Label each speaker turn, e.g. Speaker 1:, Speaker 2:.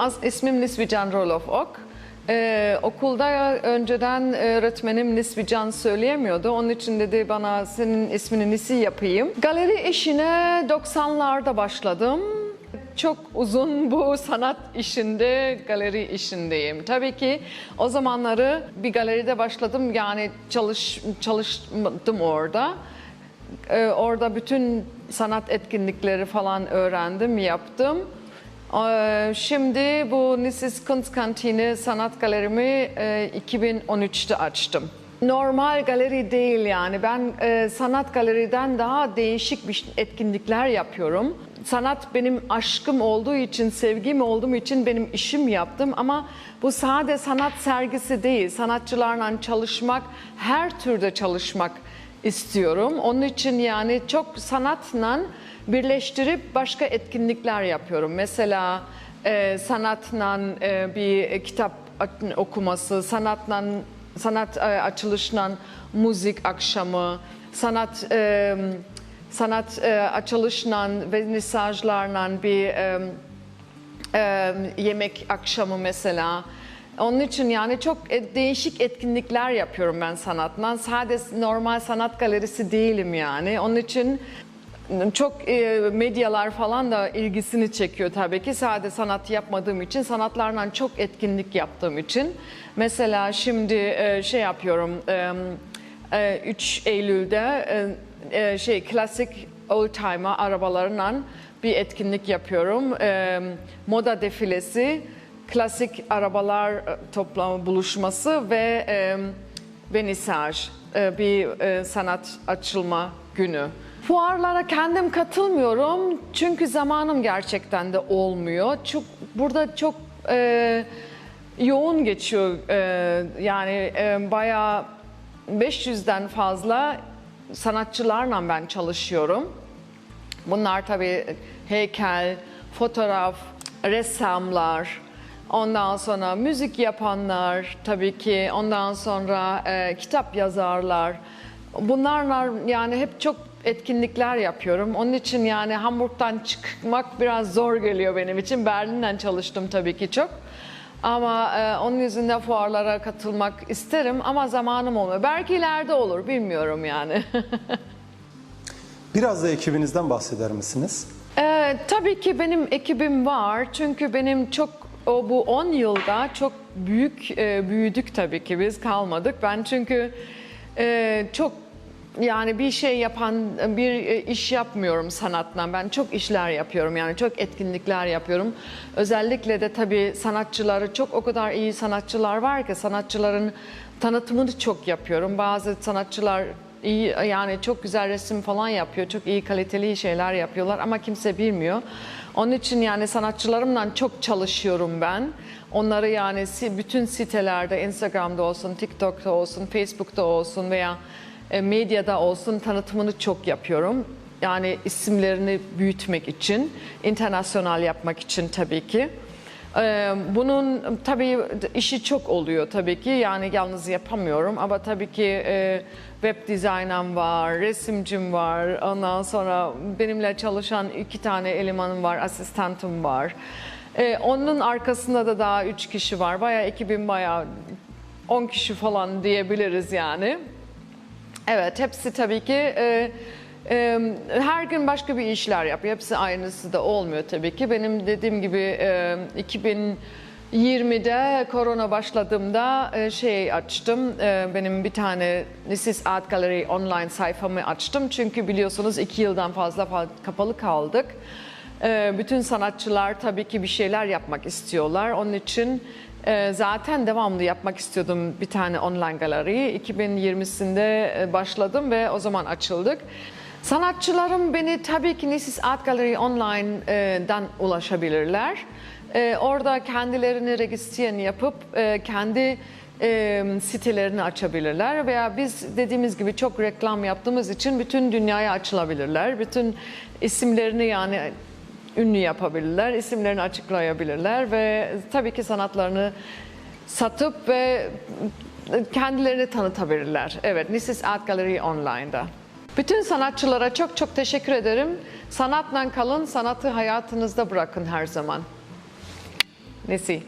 Speaker 1: As- ismim Nisvican Rolof Ok. Ee, okulda önceden öğretmenim Nisvican söyleyemiyordu. Onun için dedi bana senin ismini Nisi yapayım. Galeri işine 90'larda başladım. Çok uzun bu sanat işinde, galeri işindeyim. Tabii ki o zamanları bir galeride başladım. Yani çalış çalıştım orada. Ee, orada bütün sanat etkinlikleri falan öğrendim, yaptım. Ee, Şimdi bu Nisis Kunstkantine Sanat Galerimi e, 2013'te açtım. Normal galeri değil yani. Ben e, sanat galeriden daha değişik bir etkinlikler yapıyorum. Sanat benim aşkım olduğu için, sevgim olduğum için benim işim yaptım ama bu sade sanat sergisi değil. Sanatçılarla çalışmak, her türde çalışmak istiyorum. Onun için yani çok sanatla birleştirip başka etkinlikler yapıyorum. Mesela e, sanatla e, bir kitap okuması, sanatla sanat e, açılışla müzik akşamı, sanat e, sanat e, açılışla ve mesajlarla bir e, e, yemek akşamı mesela. Onun için yani çok e- değişik etkinlikler yapıyorum ben sanatla. Sadece normal sanat galerisi değilim yani. Onun için çok e, medyalar falan da ilgisini çekiyor tabii ki. Sadece sanat yapmadığım için, sanatlarla çok etkinlik yaptığım için. Mesela şimdi e, şey yapıyorum, e, e, 3 Eylül'de şey klasik oldtimer arabalarla bir etkinlik yapıyorum. Moda defilesi, klasik arabalar e, toplamı buluşması ve e, venisaj, e, bir e, sanat açılma günü. Fuarlara kendim katılmıyorum çünkü zamanım gerçekten de olmuyor. Çok burada çok e, yoğun geçiyor e, yani e, bayağı 500'den fazla sanatçılarla ben çalışıyorum. Bunlar tabii heykel, fotoğraf, ressamlar, ondan sonra müzik yapanlar tabii ki, ondan sonra e, kitap yazarlar. Bunlarla yani hep çok etkinlikler yapıyorum. Onun için yani Hamburg'dan çıkmak biraz zor geliyor benim için. Berlin'den çalıştım tabii ki çok. Ama e, onun yüzünden fuarlara katılmak isterim ama zamanım olmuyor. Belki ileride olur bilmiyorum yani.
Speaker 2: Biraz da ekibinizden bahseder misiniz?
Speaker 1: Ee, tabii ki benim ekibim var çünkü benim çok o bu 10 yılda çok büyük e, büyüdük tabii ki biz kalmadık. Ben çünkü e, çok yani bir şey yapan bir e, iş yapmıyorum sanatla. Ben çok işler yapıyorum yani çok etkinlikler yapıyorum. Özellikle de tabii sanatçıları çok o kadar iyi sanatçılar var ki sanatçıların tanıtımını çok yapıyorum. Bazı sanatçılar iyi yani çok güzel resim falan yapıyor. Çok iyi kaliteli şeyler yapıyorlar ama kimse bilmiyor. Onun için yani sanatçılarımla çok çalışıyorum ben. Onları yani bütün sitelerde, Instagram'da olsun, TikTok'ta olsun, Facebook'ta olsun veya e, medyada olsun tanıtımını çok yapıyorum. Yani isimlerini büyütmek için, internasyonal yapmak için tabii ki. Ee, Bunun tabii işi çok oluyor tabii ki yani yalnız yapamıyorum ama tabii ki e, web dizaynım var, resimcim var, ondan sonra benimle çalışan iki tane elemanım var, asistanım var. Ee, Onun arkasında da daha üç kişi var, bayağı ekibim bayağı 10 kişi falan diyebiliriz yani. Evet, hepsi tabii ki her gün başka bir işler yapıyor. Hepsi aynısı da olmuyor tabii ki. Benim dediğim gibi e, 2020'de korona başladığımda e, şey açtım. E, benim bir tane Nisis Art Gallery online sayfamı açtım. Çünkü biliyorsunuz iki yıldan fazla fa- kapalı kaldık. E, bütün sanatçılar tabii ki bir şeyler yapmak istiyorlar. Onun için zaten devamlı yapmak istiyordum bir tane online galeri. 2020'sinde e, başladım ve o zaman açıldık. Sanatçılarım beni tabii ki Nisis Art Gallery Online'dan ulaşabilirler. E, orada kendilerini registre yapıp e, kendi e, sitelerini açabilirler veya biz dediğimiz gibi çok reklam yaptığımız için bütün dünyaya açılabilirler. Bütün isimlerini yani ünlü yapabilirler, isimlerini açıklayabilirler ve tabii ki sanatlarını satıp ve kendilerini tanıtabilirler. Evet, Nisis Art Gallery Online'da. Bütün sanatçılara çok çok teşekkür ederim. Sanatla kalın, sanatı hayatınızda bırakın her zaman. Nesi.